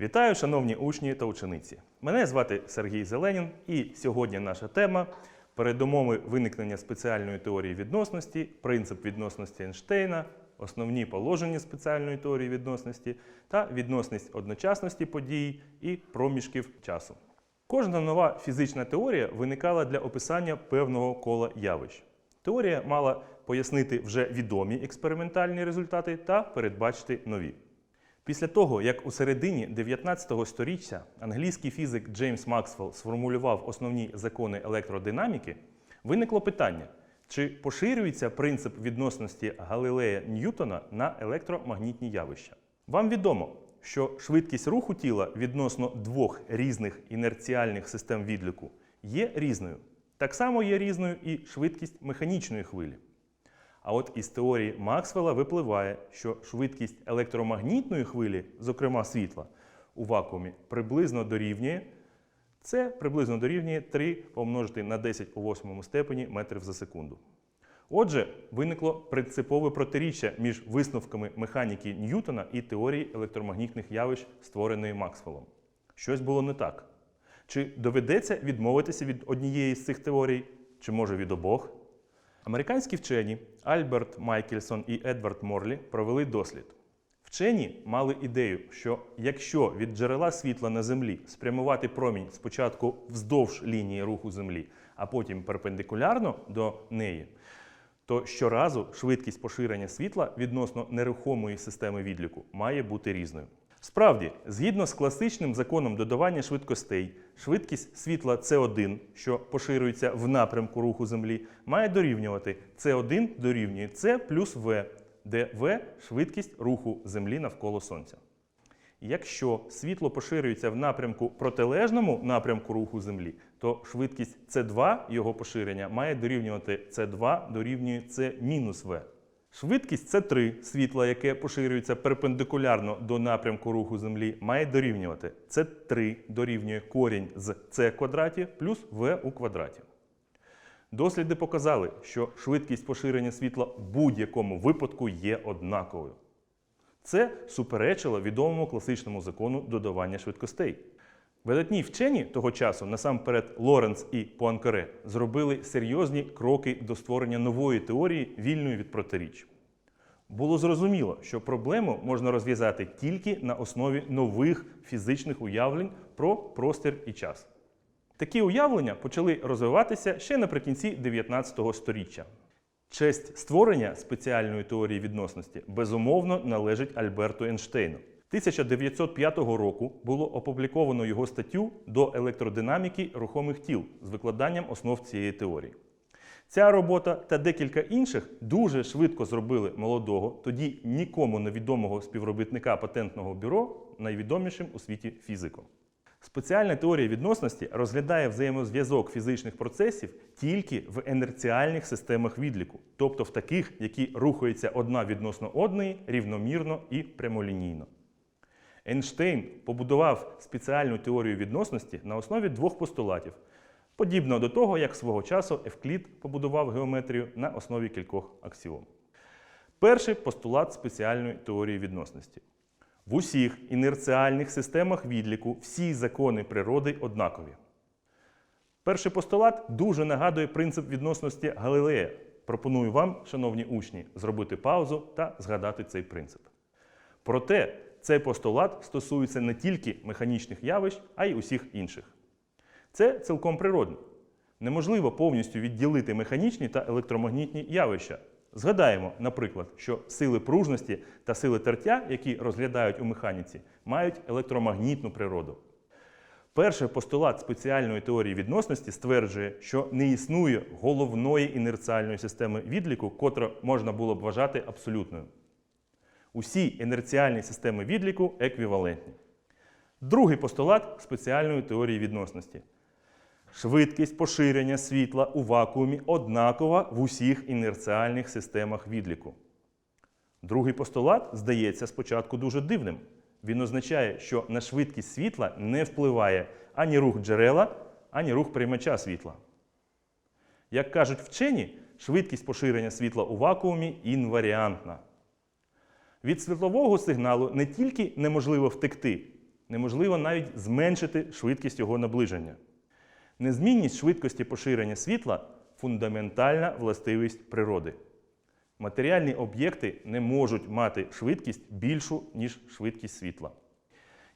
Вітаю, шановні учні та учениці. Мене звати Сергій Зеленін, і сьогодні наша тема передумови виникнення спеціальної теорії відносності, принцип відносності Ейнштейна, основні положення спеціальної теорії відносності та відносність одночасності подій і проміжків часу. Кожна нова фізична теорія виникала для описання певного кола явищ. Теорія мала пояснити вже відомі експериментальні результати та передбачити нові. Після того, як у середині 19 століття англійський фізик Джеймс Максвелл сформулював основні закони електродинаміки, виникло питання, чи поширюється принцип відносності Галілея Ньютона на електромагнітні явища. Вам відомо, що швидкість руху тіла відносно двох різних інерціальних систем відліку є різною. Так само є різною і швидкість механічної хвилі. А от із теорії Максвелла випливає, що швидкість електромагнітної хвилі, зокрема світла, у вакуумі приблизно дорівнює. Це приблизно дорівнює 3 помножити на 10 у 8 степені метрів за секунду. Отже, виникло принципове протиріччя між висновками механіки Ньютона і теорії електромагнітних явищ, створеної Максвеллом. Щось було не так. Чи доведеться відмовитися від однієї з цих теорій, чи може від обох? Американські вчені Альберт Майкельсон і Едвард Морлі провели дослід. Вчені мали ідею, що якщо від джерела світла на Землі спрямувати промінь спочатку вздовж лінії руху Землі, а потім перпендикулярно до неї, то щоразу швидкість поширення світла відносно нерухомої системи відліку має бути різною. Справді, згідно з класичним законом додавання швидкостей, швидкість світла С1, що поширюється в напрямку руху Землі, має дорівнювати С1 дорівнює С плюс В, де В швидкість руху Землі навколо Сонця. Якщо світло поширюється в напрямку протилежному напрямку руху Землі, то швидкість С2 його поширення має дорівнювати С2 дорівнює С мінус В. Швидкість С3 світла, яке поширюється перпендикулярно до напрямку руху Землі, має дорівнювати С3 дорівнює корінь з С квадраті плюс В у квадраті. Досліди показали, що швидкість поширення світла в будь-якому випадку є однаковою. Це суперечило відомому класичному закону додавання швидкостей. Видатні вчені того часу, насамперед Лоренц і Пуанкаре, зробили серйозні кроки до створення нової теорії вільної від протиріч. Було зрозуміло, що проблему можна розв'язати тільки на основі нових фізичних уявлень про простір і час. Такі уявлення почали розвиватися ще наприкінці 19 століття. Честь створення спеціальної теорії відносності безумовно належить Альберту Ейнштейну. 1905 року було опубліковано його статтю до електродинаміки рухомих тіл з викладанням основ цієї теорії. Ця робота та декілька інших дуже швидко зробили молодого, тоді нікому невідомого співробітника патентного бюро найвідомішим у світі фізиком. Спеціальна теорія відносності розглядає взаємозв'язок фізичних процесів тільки в інерціальних системах відліку, тобто в таких, які рухаються одна відносно одної рівномірно і прямолінійно. Ейнштейн побудував спеціальну теорію відносності на основі двох постулатів, подібно до того, як свого часу Евклід побудував геометрію на основі кількох аксіом. Перший постулат спеціальної теорії відносності. В усіх інерціальних системах відліку всі закони природи однакові. Перший постулат дуже нагадує принцип відносності Галилея. Пропоную вам, шановні учні, зробити паузу та згадати цей принцип. Проте цей постулат стосується не тільки механічних явищ, а й усіх інших. Це цілком природно. Неможливо повністю відділити механічні та електромагнітні явища. Згадаємо, наприклад, що сили пружності та сили тертя, які розглядають у механіці, мають електромагнітну природу. Перший постулат спеціальної теорії відносності стверджує, що не існує головної інерціальної системи відліку, котра можна було б вважати абсолютною. Усі інерціальні системи відліку еквівалентні. Другий постулат спеціальної теорії відносності. Швидкість поширення світла у вакуумі однакова в усіх інерціальних системах відліку. Другий постулат здається спочатку дуже дивним. Він означає, що на швидкість світла не впливає ані рух джерела, ані рух приймача світла. Як кажуть вчені, швидкість поширення світла у вакуумі інваріантна. Від світлового сигналу не тільки неможливо втекти, Неможливо навіть зменшити швидкість його наближення. Незмінність швидкості поширення світла фундаментальна властивість природи. Матеріальні об'єкти не можуть мати швидкість більшу, ніж швидкість світла.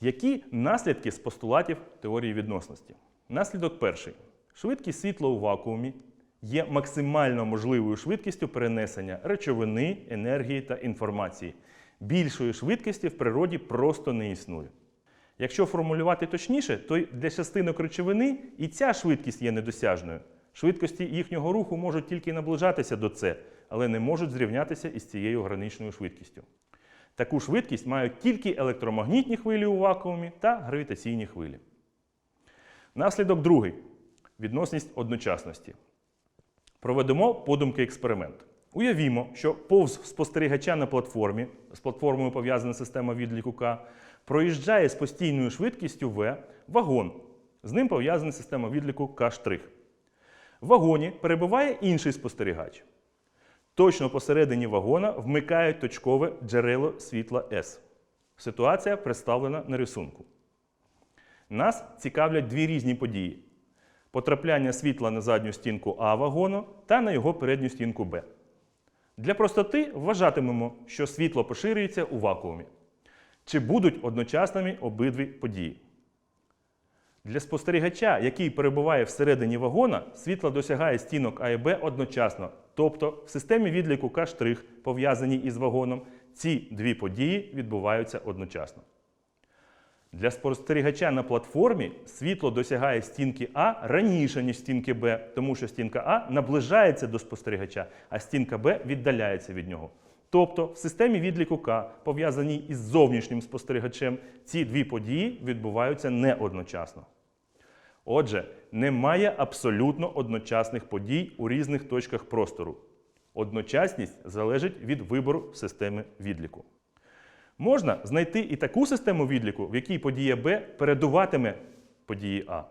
Які наслідки з постулатів теорії відносності? Наслідок перший. Швидкість світла у вакуумі є максимально можливою швидкістю перенесення речовини, енергії та інформації. Більшої швидкості в природі просто не існує. Якщо формулювати точніше, то для частинок речовини і ця швидкість є недосяжною. Швидкості їхнього руху можуть тільки наближатися до С, але не можуть зрівнятися із цією граничною швидкістю. Таку швидкість мають тільки електромагнітні хвилі у вакуумі та гравітаційні хвилі. Наслідок другий відносність одночасності. Проведемо подумки експеримент. Уявімо, що повз спостерігача на платформі, з платформою пов'язана система відліку К, проїжджає з постійною швидкістю В вагон. З ним пов'язана система відліку К'. В вагоні перебуває інший спостерігач. Точно посередині вагона вмикають точкове джерело світла С. Ситуація представлена на рисунку. Нас цікавлять дві різні події: потрапляння світла на задню стінку А вагону та на його передню стінку Б. Для простоти вважатимемо, що світло поширюється у вакуумі. Чи будуть одночасними обидві події? Для спостерігача, який перебуває всередині вагона, світло досягає стінок А і Б одночасно. Тобто в системі відліку К', пов'язаній із вагоном, ці дві події відбуваються одночасно. Для спостерігача на платформі світло досягає стінки А раніше, ніж стінки Б, тому що стінка А наближається до спостерігача, а стінка Б віддаляється від нього. Тобто в системі відліку К, пов'язаній із зовнішнім спостерігачем, ці дві події відбуваються не одночасно. Отже, немає абсолютно одночасних подій у різних точках простору. Одночасність залежить від вибору системи відліку. Можна знайти і таку систему відліку, в якій подія Б передуватиме події А.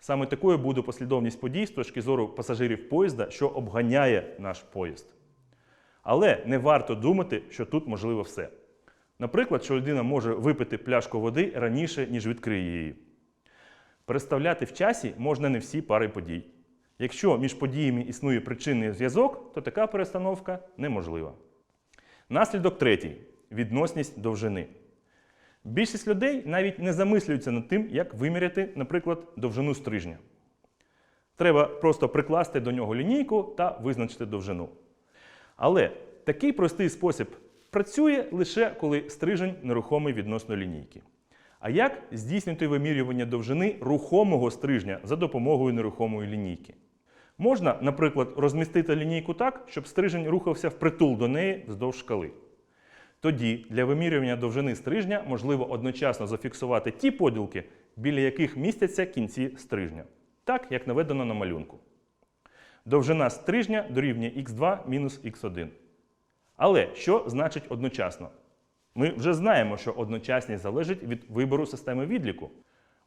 Саме такою буде послідовність подій з точки зору пасажирів поїзда, що обганяє наш поїзд. Але не варто думати, що тут можливо все. Наприклад, що людина може випити пляшку води раніше, ніж відкриє її. Переставляти в часі можна не всі пари подій. Якщо між подіями існує причинний зв'язок, то така перестановка неможлива. Наслідок третій відносність довжини. Більшість людей навіть не замислюються над тим, як виміряти, наприклад, довжину стрижня. Треба просто прикласти до нього лінійку та визначити довжину. Але такий простий спосіб працює лише коли стрижень нерухомий відносно лінійки. А як здійснити вимірювання довжини рухомого стрижня за допомогою нерухомої лінійки? Можна, наприклад, розмістити лінійку так, щоб стрижень рухався впритул до неї вздовж шкали. Тоді для вимірювання довжини стрижня можливо одночасно зафіксувати ті поділки, біля яких містяться кінці стрижня, так як наведено на малюнку. Довжина стрижня дорівнює х2 мінус х1. Але що значить одночасно? Ми вже знаємо, що одночасність залежить від вибору системи відліку.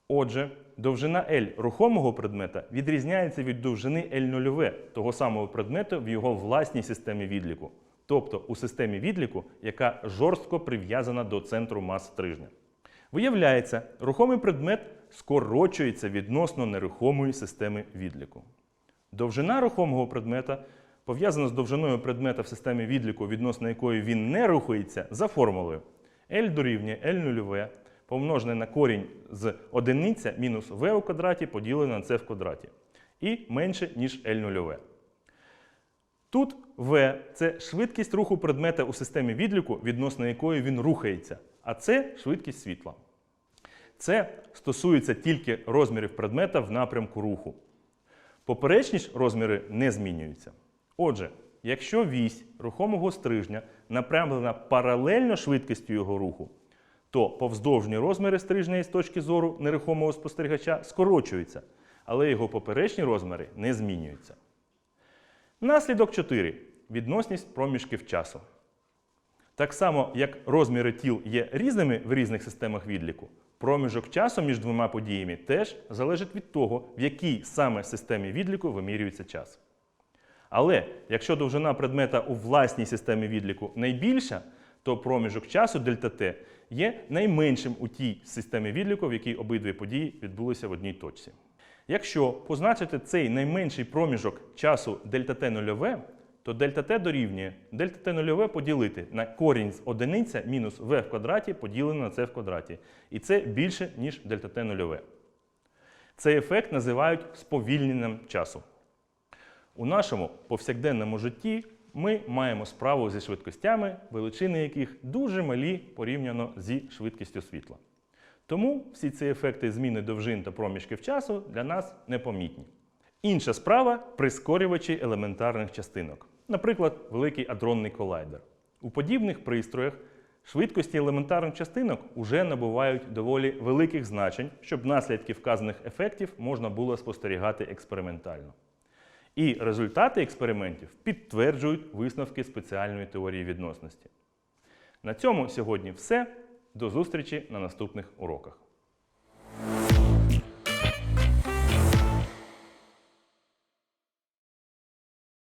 Отже, довжина L рухомого предмета відрізняється від довжини L0 того самого предмету в його власній системі відліку, тобто у системі відліку, яка жорстко прив'язана до центру мас стрижня. Виявляється, рухомий предмет скорочується відносно нерухомої системи відліку. Довжина рухомого предмета пов'язана з довжиною предмета в системі відліку, відносно якої він не рухається, за формулою L дорівнює L0 помножене на корінь з одиниця мінус v у квадраті поділене на c в квадраті. І менше, ніж L0. Тут v це швидкість руху предмета у системі відліку, відносно якої він рухається, а це швидкість світла. Це стосується тільки розмірів предмета в напрямку руху. Поперечні ж розміри не змінюються. Отже, якщо вісь рухомого стрижня напрямлена паралельно швидкістю його руху, то повздовжні розміри стрижня з точки зору нерухомого спостерігача скорочуються, але його поперечні розміри не змінюються. Наслідок 4. Відносність проміжків часу. Так само, як розміри тіл є різними в різних системах відліку, проміжок часу між двома подіями теж залежить від того, в якій саме системі відліку вимірюється час. Але якщо довжина предмета у власній системі відліку найбільша, то проміжок часу дельта Т є найменшим у тій системі відліку, в якій обидві події відбулися в одній точці. Якщо позначити цей найменший проміжок часу дельта Т нульове, то дельта Т дорівнює дельта Т нульове поділити на корінь з одиниця мінус v в квадраті поділене на c в квадраті. І це більше, ніж дельта Т нульове. Цей ефект називають сповільненням часу. У нашому повсякденному житті ми маємо справу зі швидкостями, величини яких дуже малі порівняно зі швидкістю світла. Тому всі ці ефекти зміни довжин та проміжків часу для нас непомітні. Інша справа прискорювачі елементарних частинок, наприклад, великий адронний колайдер. У подібних пристроях швидкості елементарних частинок уже набувають доволі великих значень, щоб наслідки вказаних ефектів можна було спостерігати експериментально. І результати експериментів підтверджують висновки спеціальної теорії відносності. На цьому сьогодні все. До зустрічі на наступних уроках.